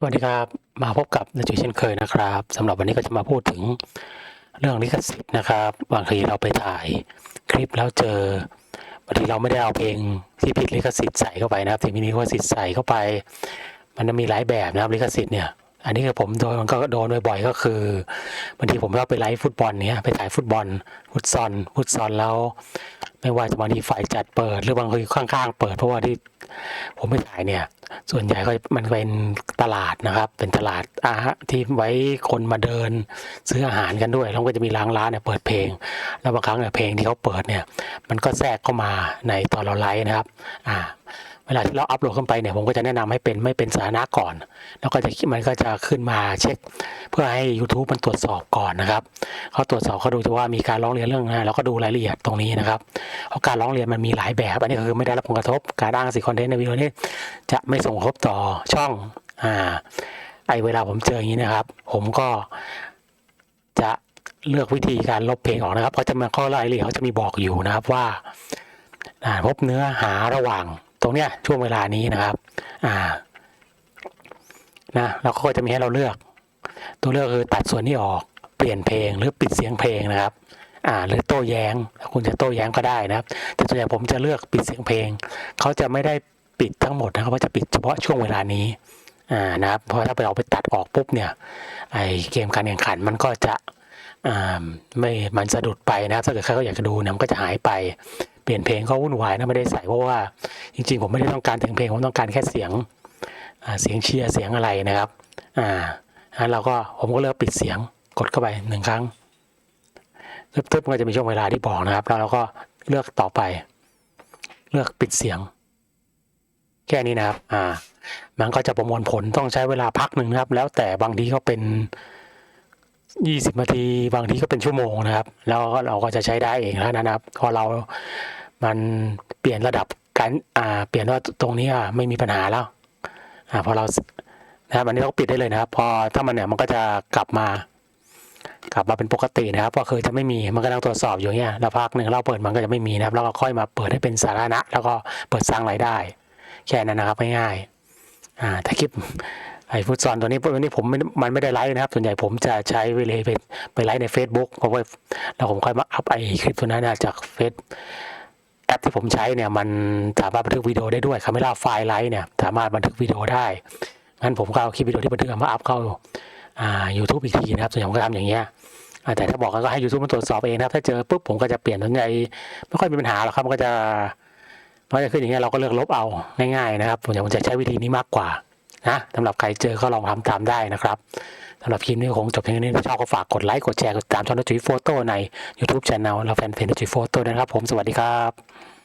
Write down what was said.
สวัสดีครับมาพบกับนายจุยเช่นเคยนะครับสำหรับวันนี้ก็จะมาพูดถึงเรื่องลิขสิทธิ์นะครับบางทีเราไปถ่ายคลิปแล้วเจอบางทีเราไม่ได้เอาเพลงที่ผิดลิขสิทธิ์ใส่เข้าไปนะครับที่มีลิขสิทธิ์ใส่เข้าไป มันจะมีหลายแบบนะครับลิขสิทธิ์เนี่ย อันนี้คือผมโดนมันก็โดนบ่อยๆก็คือบางทีผมชอบไปไลฟ์ฟุตบอลเนี่ยไปถ่ายฟุตบอลฟุตซอลฟุตซอลแล้ว ไม่ว่าจะบางทีฝ่ายจัดเปิด หรือบางทีข้างๆ เปิด เพราะว่าที่ผมไปถ่ายเนี่ย ส่วนใหญ่ก็มันเป็นตลาดนะครับ เป็นตลาดอาหารที่ไว้คนมาเดิน ซื้ออาหารกันด้วยแล้วก็จะมีร้านร้านเนี่ยเปิดเพลง แล้วบางครั้งเนี่ยเพลงที่เขาเปิดเนี่ย มันก็แทรกเข้ามาในตอนเราไลฟ์นะครับ อ่า เวลาที่เราอัพโหลดขึ้นไปเนี่ยผมก็จะแนะนำให้เป็นไม่เป็นสาธารณะก่อน แล้วก็จะมันก็จะขึ้นมาเช็ค เพื่อให้ YouTube มันตรวจสอบก่อนนะครับเขาตรวจสอบเขาดูว่ามีการร้องเรียนเรื่องอะไรแล้วก็ดูรายละเอียดตรงนี้นะครับเพราะการร้องเรียนมันมีหลายแบบ อันนี้คือไม่ได้รับผลกระทบการอ้างสิทธิคอนเทนต์ในวิดีโอนี้จะไม่ส่งกระทบต่อช่องอ่าไอเวลาผมเจออย่างนี้นะครับ ผมก็จะเลือกวิธีการลบเพลงออกนะครับเขาจะมาข้อรายละเอียดเขาจะมีบอกอยู่นะครับว่าพบเนื้อหาระหว่าง รงเนี้ยช่วงเวลานี้นะครับอ่านะเขาก็จะมีให้เราเลือก ตัวเลือกคือตัดส่วนนี้ออกเปลี่ยนเพลงหรือปิดเสียงเพลงนะครับอ่าหรือโต้แย้งถ้าคุณจะโต้แย้งก็ได้นะครับ แต่ส่วนใหญ่ผมจะเลือกปิดเสียงเพลง เขาจะไม่ได้ปิดทั้งหมดนะครับเขาจะปิดเฉพาะช่วงเวลานี้อ่านะครับเพราะถ้าไปเอาไปตัดออกปุ๊บเนี่ยไอเกมการแข่งขันมันก็จะอ่าไม่มันสะดุดไปนะครับถ้าเกิดใครเขาอยากจะดูเนี่ยมันก็จะหายไป ปลี่ยนเพลงก็วุ่นวายนะไม่ได้ใส่เพราะว่าจริง ๆ ผมไม่ได้ต้องการถึงเพลงผมต้องการแค่เสียงเสียงเชียร์เสียงอะไรนะครับอ่างั้นเราก็ผมก็เลือกปิดเสียงกดเข้าไปหนึ่งครั้งตึ๊บๆมันก็จะมีช่วงเวลาที่บอกนะครับ แล้วเราก็เลือกต่อไป เลือกปิดเสียง แค่นี้นะครับอ่ามันก็จะประมวลผลต้องใช้เวลาพักหนึ่งนะครับ แล้วแต่บางทีก็เป็นยี่สิบนาทีบางทีก็เป็นชั่วโมงนะครับ แล้วเราก็จะใช้ได้เองแล้วนะครับพอเรา มันเปลี่ยนระดับการอ่าเปลี่ยนว่าตรงนี้อะไม่มีปัญหาแล้วอ่าพอเรานะครับอันนี้เราปิดได้เลยนะครับ พอถ้ามันเนี่ยมันก็จะกลับมา กลับมาเป็นปกตินะครับก็คือจะไม่มีมันก็ต้องตรวจสอบอยู่เงี้ยแล้วพักหนึ่งเราเปิดมันก็จะไม่มีนะครับ แล้วก็ค่อยมาเปิดให้เป็นสาธารณะ แล้วก็เปิดสร้างรายได้ แค่นั้นนะครับง่ายๆอ่าถ้าคลิปไอ้ฟุตซอลตัวนี้ตัวนี้ผมม,มันไม่ได้ไลฟ์นะครับ ส่วนใหญ่ผมจะใช้เวลาไปไปไลฟ์ใน Facebook เพราะว่าแล้วผมค่อยมาอัพไอ้คลิปตัวนั้นนะจากเฟซ แอปที่ผมใช้เนี่ยมันสามารถบันทึกวิดีโอได้ด้วยคาเมล่าไฟล์ไลท์เนี่ยสามารถบันทึกวิดีโอได้ งั้นผมก็เอาคลิปวิดีโอที่บันทึกมาอัพเข้าอ่า YouTube อีกทีนะครับส่วนใหญ่ผมก็ทำอย่างเงี้ยแต่ถ้าบอกก็ให้ YouTube มันตรวจสอบเองนะครับ ถ้าเจอปุ๊บผมก็จะเปลี่ยนตัวใหญ่ไม่ค่อยมีปัญหาหรอกครับ มันก็จะมันจะขึ้นอย่างเงี้ยเราก็เลือกลบเอาง่ายๆนะครับผมอยากผมจะใช้วิธีนี้มากกว่า นะสำหรับใครเจอก็ลองทำตามได้นะครับสำหรับคลิปนี้คงจบเพียงเท่านี้ถ้าชอบก็ฝากกดไลค์กดแชร์กดติดตามช่องนจุยโฟโต้ใน YouTube Channel และแฟนเพจนจุยโฟโต้ด้วยนะครับผมสวัสดีครับ